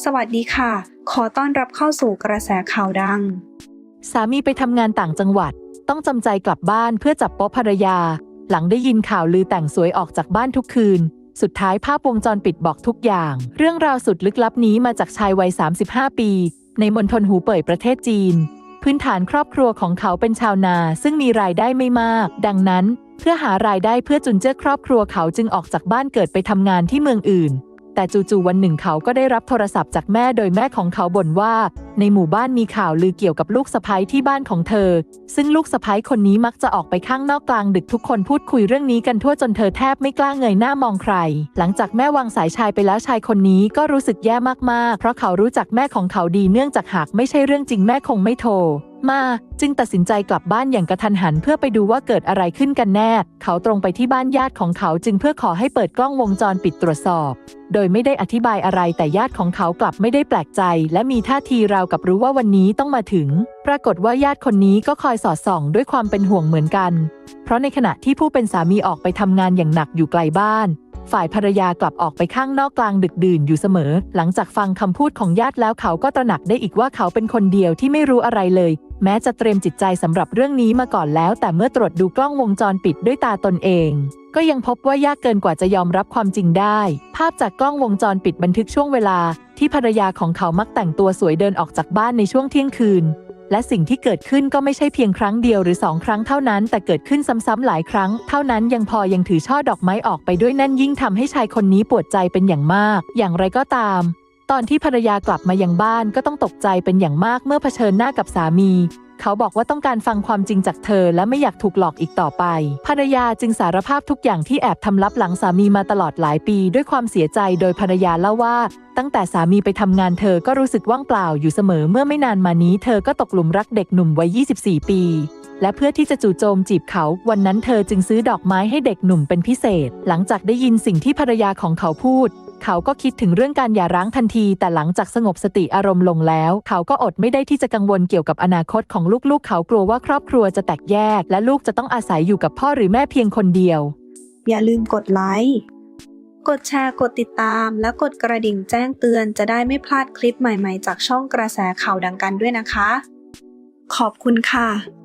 สวัสดีค่ะ ขอต้อนรับเข้าสู่กระแสข่าวดัง สามีไปทำงานต่างจังหวัด ต้องจำใจกลับบ้านเพื่อจับโป๊ะภรรยา หลังได้ยินข่าวลือแต่งสวยออกจากบ้านทุกคืน สุดท้ายภาพวงจรปิดบอกทุกอย่าง เรื่องราวสุดลึกลับนี้มาจากชายวัย 35 ปี ในมณฑลหูเป่ยประเทศจีน พื้นฐานครอบครัวของเขาเป็นชาวนา ซึ่งมีรายได้ไม่มาก ดังนั้น เพื่อหารายได้เพื่อจุนเจือครอบครัวเขาจึงออกจากบ้านเกิดไปทำงานที่เมืองอื่น แต่จู่ๆวันหนึ่งเขาก็ได้รับโทรศัพท์จากแม่โดยแม่ของเขาบ่นว่า ในหมู่บ้านมีข่าวลือเกี่ยวกับลูกสะใภ้ที่บ้านของเธอ ซึ่งลูกสะใภ้คนนี้มักจะออกไปข้างนอกกลางดึกทุกคนพูดคุยเรื่องนี้กันทั่วจนเธอแทบไม่กล้าเงยหน้ามองใคร หลังจากแม่วางสายชายไปแล้วชายคนนี้ก็รู้สึกแย่มากๆ เพราะเขารู้จักแม่ของเขาดีเนื่องจากหากไม่ใช่เรื่องจริงแม่คงไม่โทร มา จึงตัดสินใจกลับบ้านอย่างกระทันหันเพื่อไปดูว่าเกิดอะไรขึ้นกันแน่ เขาตรงไปที่บ้านญาติของเขาจึงเพื่อขอให้เปิดกล้องวงจรปิดตรวจสอบ โดยไม่ได้อธิบายอะไรแต่ญาติของเขากลับไม่ได้แปลกใจ และมีท่าทีราวกับรู้ว่าวันนี้ต้องมาถึง ปรากฏว่าญาติคนนี้ก็คอยสอดส่องด้วยความเป็นห่วงเหมือนกัน เพราะในขณะที่ผู้เป็นสามีออกไปทำงานอย่างหนักอยู่ไกลบ้าน ฝ่ายภรรยากลับออกไปข้างนอกกลางดึกดื่นอยู่เสมอ หลังจากฟังคำพูดของญาติแล้วเขาก็ตระหนักได้อีกว่าเขาเป็นคนเดียวที่ไม่รู้อะไรเลย แม้จะเตรียมจิตใจสำหรับเรื่องนี้มาก่อนแล้ว แต่เมื่อตรวจดูกล้องวงจรปิดด้วยตาตนเอง ก็ยังพบว่ายากเกินกว่าจะยอมรับความจริงได้ ภาพจากกล้องวงจรปิดบันทึกช่วงเวลา ที่ภรรยาของเขามักแต่งตัวสวยเดินออกจากบ้านในช่วงเที่ยงคืน และสิ่งที่เกิดขึ้นก็ไม่ใช่เพียงครั้งเดียวหรือสองครั้งเท่านั้น แต่เกิดขึ้นซ้ำๆหลายครั้ง เท่านั้นยังพอยังถือช่อดอกไม้ออกไปด้วยนั่นยิ่งทำให้ชายคนนี้ปวดใจเป็นอย่างมาก อย่างไรก็ตาม ตอนที่ภรรยากลับมายังบ้านก็ต้องตกใจเป็นอย่างมากเมื่อเผชิญหน้ากับสามี เขาบอกว่าต้องการฟังความจริงจากเธอและไม่อยากถูกหลอกอีกต่อไป ภรรยาจึงสารภาพทุกอย่างที่แอบทำลับหลังสามีมาตลอดหลายปีด้วยความเสียใจโดยภรรยาเล่าว่า ตั้งแต่สามีไปทำงานเธอก็รู้สึกว่างเปล่าอยู่เสมอเมื่อไม่นานมานี้เธอก็ตกหลุมรักเด็กหนุ่มวัย 24 ปีและเพื่อที่จะจู่โจมจีบเขา วันนั้นเธอจึงซื้อดอกไม้ให้เด็กหนุ่มเป็นพิเศษ หลังจากได้ยินสิ่งที่ภรรยาของเขาพูด เขาก็คิดถึงเรื่องการหย่าร้างทันที แต่หลังจากสงบสติอารมณ์ลงแล้ว เขาก็อดไม่ได้ที่จะกังวลเกี่ยวกับอนาคตของลูกๆ เขากลัวว่าครอบครัวจะแตกแยก และลูกจะต้องอาศัยอยู่กับพ่อหรือแม่เพียงคนเดียว อย่าลืมกดไลค์กดแชร์กดติดตาม และกดกระดิ่งแจ้งเตือนจะได้ไม่พลาดคลิปใหม่ๆ จากช่องกระแสข่าวดังกันด้วยนะคะ ขอบคุณค่ะ